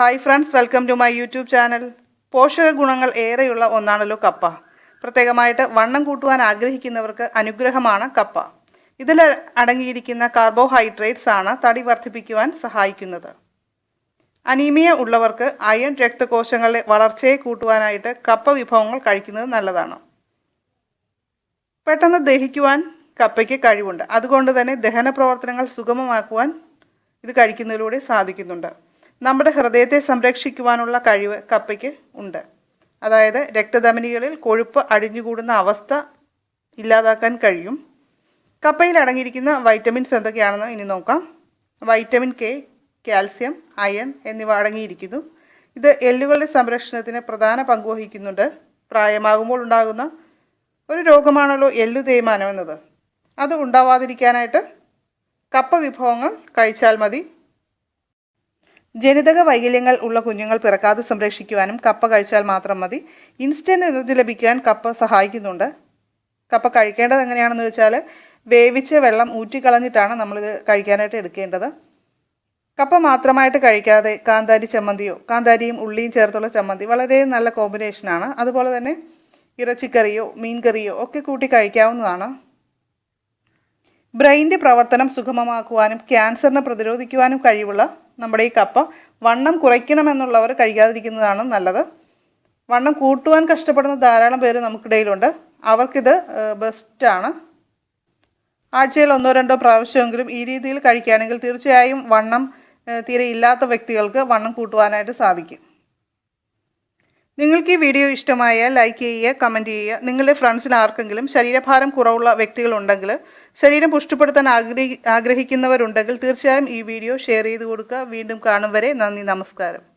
Hi friends welcome to my YouTube channel പോഷക ഗുണങ്ങൾ ഏറെയുള്ള ഒന്നാണല്ലോ കപ്പ. പ്രത്യേകമായിട്ട് വണ്ണം കൂട്ടുവാൻ ആഗ്രഹിക്കുന്നവർക്ക് അനുഗ്രഹമാണ് കപ്പ. ഇതിൽ അടങ്ങിയിരിക്കുന്ന കാർബോഹൈഡ്രേറ്റ്സ് ആണ് തടി വർദ്ധിപ്പിക്കുവാൻ സഹായിക്കുന്നത്. അനീമിയ ഉള്ളവർക്ക് അയൺ രക്തകോശങ്ങളുടെ വളർച്ചയെ കൂട്ടുവാനായിട്ട് കപ്പ വിഭവങ്ങൾ കഴിക്കുന്നത് നല്ലതാണ്. പെട്ടെന്ന് ദഹിക്കുവാൻ കപ്പയ്ക്ക് കഴിവുണ്ട്. അതുകൊണ്ട് തന്നെ ദഹന പ്രവർത്തനങ്ങൾ സുഗമമാക്കുവാൻ ഇത് കഴിക്കുന്നതിലൂടെ സാധിക്കുന്നുണ്ട്. നമ്മുടെ ഹൃദയത്തെ സംരക്ഷിക്കുവാനുള്ള കഴിവ് കപ്പയ്ക്ക് ഉണ്ട്. അതായത് രക്തധമനികളിൽ കൊഴുപ്പ് അടിഞ്ഞുകൂടുന്ന അവസ്ഥ ഇല്ലാതാക്കാൻ കഴിയും. കപ്പയിൽ അടങ്ങിയിരിക്കുന്ന വൈറ്റമിൻസ് എന്തൊക്കെയാണെന്ന് ഇനി നോക്കാം. വൈറ്റമിൻ കെ കാൽസ്യം അയൺ എന്നിവ അടങ്ങിയിരിക്കുന്നു. ഇത് എല്ലുകളുടെ സംരക്ഷണത്തിന് പ്രധാന പങ്ക് വഹിക്കുന്നുണ്ട്. പ്രായമാകുമ്പോൾ ഉണ്ടാകുന്ന ഒരു രോഗമാണല്ലോ എല്ലു തേയ്മാനം എന്നത്. അത് ഉണ്ടാവാതിരിക്കാനായിട്ട് കപ്പ വിഭവങ്ങൾ കഴിച്ചാൽ മതി. ജനിതക വൈകല്യങ്ങൾ ഉള്ള കുഞ്ഞുങ്ങൾ പിറക്കാതെ സംരക്ഷിക്കുവാനും കപ്പ കഴിച്ചാൽ മാത്രം മതി. ഇൻസ്റ്റന്റ് എനർജി ലഭിക്കുവാൻ കപ്പ സഹായിക്കുന്നുണ്ട്. കപ്പ കഴിക്കേണ്ടത് എങ്ങനെയാണെന്ന് വെച്ചാൽ വേവിച്ച വെള്ളം ഊറ്റിക്കളഞ്ഞിട്ടാണ് നമ്മളിത് കഴിക്കാനായിട്ട് എടുക്കേണ്ടത്. കപ്പ മാത്രമായിട്ട് കഴിക്കാതെ കാന്താരി ചമ്മന്തിയോ കാന്താരിയും ഉള്ളിയും ചേർത്തുള്ള ചമ്മന്തി വളരെ നല്ല കോമ്പിനേഷനാണ് അതുപോലെ തന്നെ ഇറച്ചിക്കറിയോ മീൻ കറിയോ ഒക്കെ കൂട്ടി കഴിക്കാവുന്നതാണ്. ബ്രെയിന്റെ പ്രവർത്തനം സുഗമമാക്കുവാനും ക്യാൻസറിനെ പ്രതിരോധിക്കുവാനും കഴിവുള്ള നമ്മുടെ ഈ കപ്പ വണ്ണം കുറയ്ക്കണമെന്നുള്ളവർ കഴിക്കാതിരിക്കുന്നതാണ് നല്ലത്. വണ്ണം കൂട്ടുവാൻ കഷ്ടപ്പെടുന്ന ധാരാളം പേര് നമുക്കിടയിലുണ്ട്. അവർക്കിത് ബെസ്റ്റാണ്. ആഴ്ചയിൽ ഒന്നോ രണ്ടോ പ്രാവശ്യമെങ്കിലും ഈ രീതിയിൽ കഴിക്കുകയാണെങ്കിൽ തീർച്ചയായും വണ്ണം തീരെ ഇല്ലാത്ത വ്യക്തികൾക്ക് വണ്ണം കൂട്ടുവാനായിട്ട് സാധിക്കും. നിങ്ങൾക്ക് ഈ വീഡിയോ ഇഷ്ടമായ ലൈക്ക് ചെയ്യുക കമന്റ് ചെയ്യുക. നിങ്ങളുടെ ഫ്രണ്ട്സിന് ആർക്കെങ്കിലും ശരീരഭാരം കുറവുള്ള വ്യക്തികളുണ്ടെങ്കിൽ ശരീരം പുഷ്ടിപ്പെടുത്താൻ ആഗ്രഹി ആഗ്രഹിക്കുന്നവരുണ്ടെങ്കിൽ തീർച്ചയായും ഈ വീഡിയോ ഷെയർ ചെയ്ത് കൊടുക്കുക. വീണ്ടും കാണും വരെ. നന്ദി നമസ്കാരം.